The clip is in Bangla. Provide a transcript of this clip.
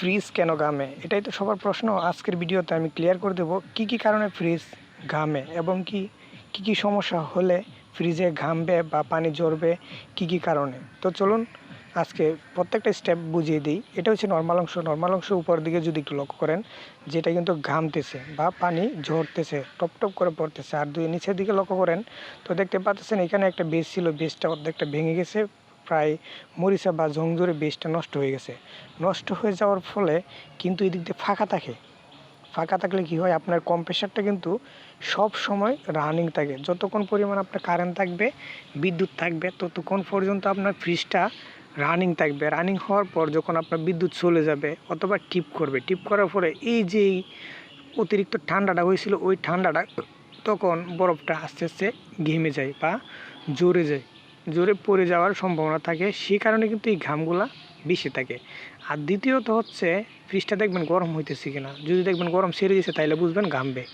ফ্রিজ কেন ঘামে? এটাই তো সবার প্রশ্ন। আজকের ভিডিওতে আমি ক্লিয়ার করে দেবো কী কী কারণে ফ্রিজ ঘামে এবং কি, কী কী সমস্যা হলে ফ্রিজে ঘামবে বা পানি ঝরবে, কী কী কারণে? তো চলুন আজকে প্রত্যেকটা স্টেপ বুঝিয়ে দিই। এটা হচ্ছে নর্মাল অংশ। নর্মাল অংশ উপর দিকে যদি একটু লক্ষ্য করেন, যেটা কিন্তু ঘামতেছে বা পানি ঝরতেছে, টপ টপ করে পড়তেছে। আর দুই নিচের দিকে লক্ষ্য করেন, তো দেখতে পাচ্ছেন এখানে একটা বেস ছিল বেসটা অর্ধেকটা ভেঙে গেছে। প্রায় মরিচা বা ঝংঝরে বেসটা নষ্ট হয়ে গেছে। নষ্ট হয়ে যাওয়ার ফলে কিন্তু এদিক দিয়ে ফাঁকা থাকে। ফাঁকা থাকলে কি হয়? আপনার কম্প্রেসারটা কিন্তু সব সময় রানিং থাকে। যতক্ষণ পরিমাণ আপনার কারেন্ট থাকবে, বিদ্যুৎ থাকবে, ততক্ষণ পর্যন্ত আপনার ফ্রিজটা রানিং থাকবে। রানিং হওয়ার পর যখন আপনার বিদ্যুৎ চলে যাবে অথবা টিপ করবে টিপ করার পরে এই যে অতিরিক্ত ঠান্ডাটা হয়েছিল, ওই ঠান্ডাটা তখন বরফটা আস্তে আস্তে ঘেমে যায় বা জোরে যায়। জোরে পড়ে যাওয়ার সম্ভাবনা থাকে সেই কারণে কিন্তু এই ঘামগুলা বেশি থাকে। আর দ্বিতীয়ত হচ্ছে, ফ্রিজটা দেখবেন গরম হইতেছে কিনা। যদি দেখবেন গরম সেরে দিয়েছে তাহলে বুঝবেন ঘামবে।